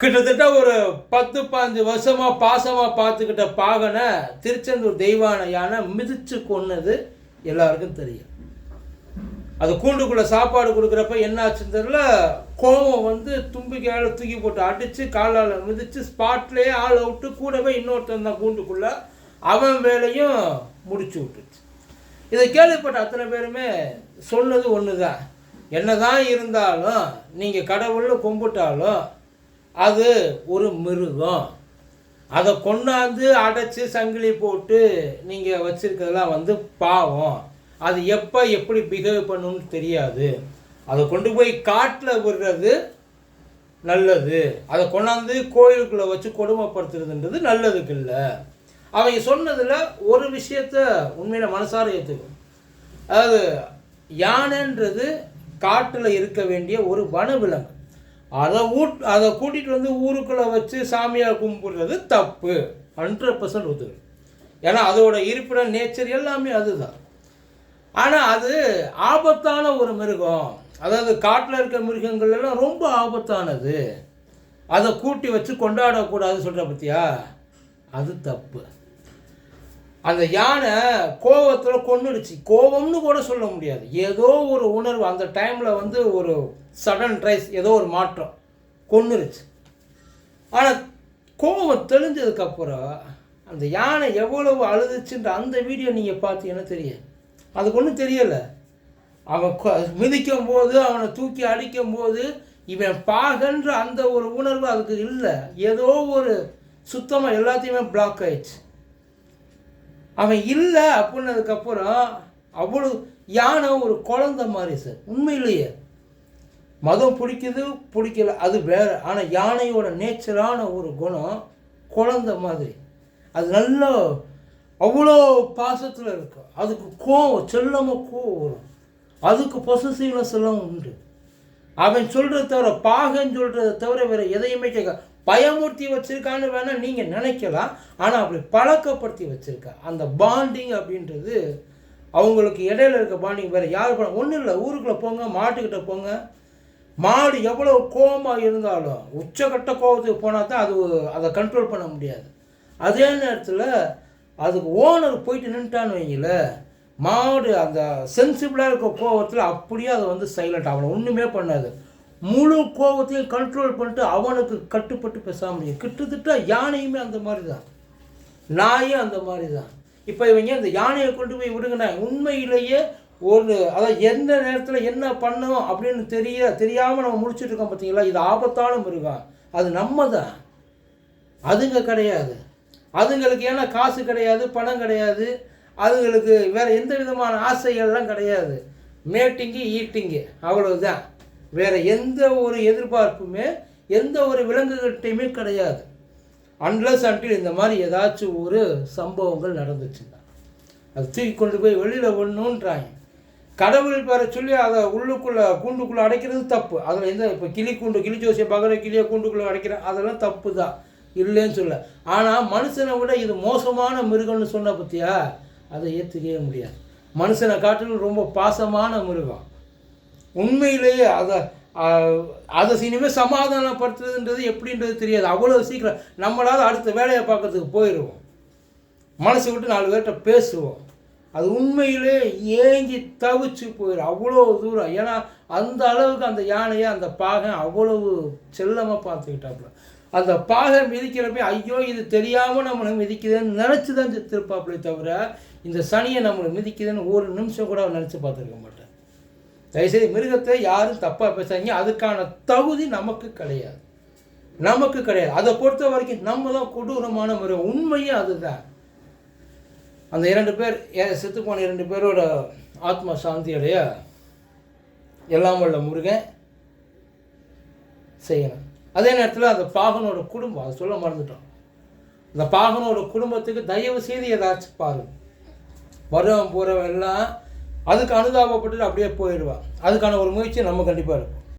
கிட்டத்தட்ட ஒரு பத்து பாஞ்சு வருஷமாக பாசமாக பார்த்துக்கிட்ட பாகனை திருச்செந்தூர் தெய்வான யானை மிதிச்சு கொன்னது எல்லாருக்கும் தெரியும். அது கூண்டுக்குள்ளே சாப்பாடு கொடுக்குறப்ப என்ன ஆச்சுன்னு தெரியல கோவம் வந்து தும்பிக்கையால் தூக்கி போட்டு அடித்து காலால் மிதித்து ஸ்பாட்லேயே ஆள் அவுட்டு கூடவே இன்னொருத்தன் தான் கூண்டுக்குள்ள அவன் வேலையும் முடிச்சு விட்டுச்சு. இதை கேள்விப்பட்ட அத்தனை பேருமே சொன்னது ஒன்று தான் என்னதான் இருந்தாலும் நீங்கள் கடவுளில் கும்பிட்டாலும் அது ஒரு மிருகம். அதை கொண்டாந்து அடைச்சி சங்கிலி போட்டு நீங்கள் வச்சுருக்கதெல்லாம் வந்து பாவம். அது எப்போ எப்படி பிஹேவ் பண்ணணும்னு தெரியாது. அதை கொண்டு போய் காட்டில் விடுறது நல்லது. அதை கொண்டாந்து கோயிலுக்குள்ளே வச்சு கொடுமைப்படுத்துறதுன்றது நல்லதுக்கு இல்லை. அவங்க சொன்னதில் ஒரு விஷயத்த உண்மையில் மனசார ஏற்றுக்கும் அதாவது யானைன்றது காட்டில் இருக்க வேண்டிய ஒரு வனவிலங்கு. அதை ஊட் அதை கூட்டிகிட்டு வந்து ஊருக்குள்ளே வச்சு சாமியார் கும்பிடுறது தப்பு. ஹண்ட்ரட் பர்சன்ட் ஒத்துக்கிறேன் ஏன்னா அதோட இருப்பிட நேச்சர் எல்லாமே அதுதான். ஆனால் அது ஆபத்தான ஒரு மிருகம். அதாவது காட்டில் இருக்க மிருகங்கள் எல்லாம் ரொம்ப ஆபத்தானது. அதை கூட்டி வச்சு கொண்டாடக்கூடாதுன்னு சொல்கிற பற்றியா அது தப்பு. அந்த யானை கோவத்தில் கொன்னுடுச்சு. கோவம்னு கூட சொல்ல முடியாது. ஏதோ ஒரு உணர்வு அந்த டைமில் வந்து ஒரு சடன் ட்ரைஸ் ஏதோ ஒரு மாற்றம் கொன்னுருச்சு ஆனால் கோவம் தெளிஞ்சதுக்கப்புறம் அந்த யானை எவ்வளவு அழுதுச்சுன்ற அந்த வீடியோ நீங்கள் பார்த்தீங்கன்னா தெரியாது. அதுக்கு ஒன்றும் தெரியலை. அவன் மிதிக்கும் போது அவனை தூக்கி அடிக்கும் போது இவன் பாகன்ற அந்த ஒரு உணர்வு அதுக்கு இல்லை. ஏதோ ஒரு சுத்தமாக எல்லாத்தையுமே பிளாக் ஆயிடுச்சு. அவன் இல்லை அப்படின்னதுக்கப்புறம் அவ்வளோ யானை ஒரு குழந்தை மாதிரி சார். உண்மையிலேயே. மதம் பிடிக்குது பிடிக்கல அது வேறு. ஆனால் யானையோட நேச்சரான ஒரு குணம் குழந்தை மாதிரி. அது நல்ல அவ்வளோ பாசத்தில் இருக்கும் அதுக்கு கோவம் செல்லமாக கோவம் வரும். அதுக்கு பொசசிவ்னஸ் எல்லாம் உண்டு. அவன் சொல்கிறத தவிர பாகன் சொல்கிறத தவிர வேறு எதையுமே கேட்க பயமூர்த்தி வச்சுருக்கான்னு வேணால் நீங்கள் நினைக்கலாம். ஆனால் அப்படி பழக்கப்படுத்தி வச்சிருக்கா. அந்த பாண்டிங் அப்படின்றது அவங்களுக்கு இடையில இருக்க பாண்டிங் வேறு யார் பண்ண ஒன்றும் இல்லை. ஊருக்குள்ளே போங்க மாட்டுக்கிட்ட போங்க. மாடு எவ்வளோ கோபமாக இருந்தாலும் உச்சக்கட்ட கோபத்துக்கு போனால் தான் அது அதை கண்ட்ரோல் பண்ண முடியாது. அதே நேரத்தில் அதுக்கு ஓனர் போயிட்டு நின்ட்டான்னு வைங்கள மாடு அந்த சென்சிபிளாக இருக்க கோவத்தில் அப்படியே அதை வந்து சைலண்ட் ஆகணும். ஒன்றுமே பண்ணாது. முழு கோபத்தையும் கண்ட்ரோல் பண்ணிட்டு அவனுக்கு கட்டுப்பட்டு பேசாம கிட்டத்தட்ட யானையுமே அந்த மாதிரி தான் நாயும் அந்த மாதிரி தான் இப்போ இவங்க இந்த யானையை கொண்டு போய் விடுங்கண்ணா உண்மையிலேயே ஒரு அதாவது எந்த நேரத்தில் என்ன பண்ணும் அப்படின்னு தெரிய தெரியாமல் நம்ம முடிச்சுட்டு இருக்கோம் பார்த்தீங்களா இது ஆபத்தான மிருகம் அது நம்ம தான் அதுங்க கிடையாது. அதுங்களுக்கு ஏன்னா காசு கிடையாது பணம் கிடையாது. அதுங்களுக்கு வேறு எந்த விதமான ஆசைகள்லாம் கிடையாது. மேட்டிங்கு ஈட்டிங்கு அவ்வளவுதான். வேறு எந்த ஒரு எதிர்பார்ப்புமே எந்த ஒரு விலங்குகிட்டையுமே கிடையாது. அன்லஸ் அன்டில் இந்த மாதிரி ஏதாச்சும் ஒரு சம்பவங்கள் நடந்துச்சுன்னா. அது தூக்கி கொண்டு போய் வெளியில் ஒன்றுன்றாங்க கடவுள் பேரை சொல்லி அதை உள்ளுக்குள்ளே கூண்டுக்குள்ளே அடைக்கிறது தப்பு. அதில் எந்த இப்போ கிளி கூண்டு கிளி ஜோசியை பகர கிளியை கூண்டுக்குள்ளே அடைக்கிறேன் அதெல்லாம் தப்பு தான். இல்லைன்னு சொல்ல ஆனால் மனுஷனை விட இது மோசமான மிருகம்னு சொன்ன பற்றியா அதை ஏற்றுக்கவே முடியாது. மனுஷனை காட்டிலும் ரொம்ப பாசமான மிருகம். உண்மையிலேயே அதை அதை இனிமேல் சமாதானப்படுத்துறதுன்றது எப்படின்றது தெரியாது. அவ்வளோ சீக்கிரம் நம்மளால் அடுத்த வேலையை பார்க்கறதுக்கு போயிடுவோம் மனசு விட்டு நாலு பேர்கிட்ட பேசுவோம். அது உண்மையிலே ஏங்கி தவிச்சு போயிடும் அவ்வளோ தூரம். ஏன்னா அந்த அளவுக்கு அந்த யானையை அந்த பாகம் அவ்வளவு செல்லமாக பார்த்துக்கிட்டாப்புல. அந்த பாகை மிதிக்கிறப்ப ஐயோ இது தெரியாமல் நம்மளை மிதிக்குதுன்னு நினச்சி தான் திருப்பாப்புலே தவிர இந்த சனியை நம்மளை மிதிக்குதுன்னு ஒரு நிமிஷம் கூட நினச்சி பார்த்துருக்க மாட்டேன். தயவுசெய்து மிருகத்தை யாரும் தப்பாக பேசாதீங்க. அதுக்கான தகுதி நமக்கு கிடையாது. நமக்கு கிடையாது. அதை பொறுத்த வரைக்கும் நம்ம தான் கொடூரமான மிருகம். உண்மையும் அதுதான். அந்த இரண்டு பேர் ஏ- செத்து போன இரண்டு பேரோட ஆத்மா சாந்தியடைய எல்லாம் உள்ள முருகன் செய்யணும். அதே நேரத்தில் அந்த பாகனோட குடும்பம் அதை சொல்ல மறந்துட்டோம். அந்த பாகனோட குடும்பத்துக்கு தயவு செய்து ஏதாச்சும் பாருங்கள் வரவன் போகிறவன் எல்லாம் அதுக்கு அனுதாபப்பட்டு அப்படியே போயிடுவான் அதுக்கான ஒரு முயற்சி நம்ம கண்டிப்பாக இருக்கும்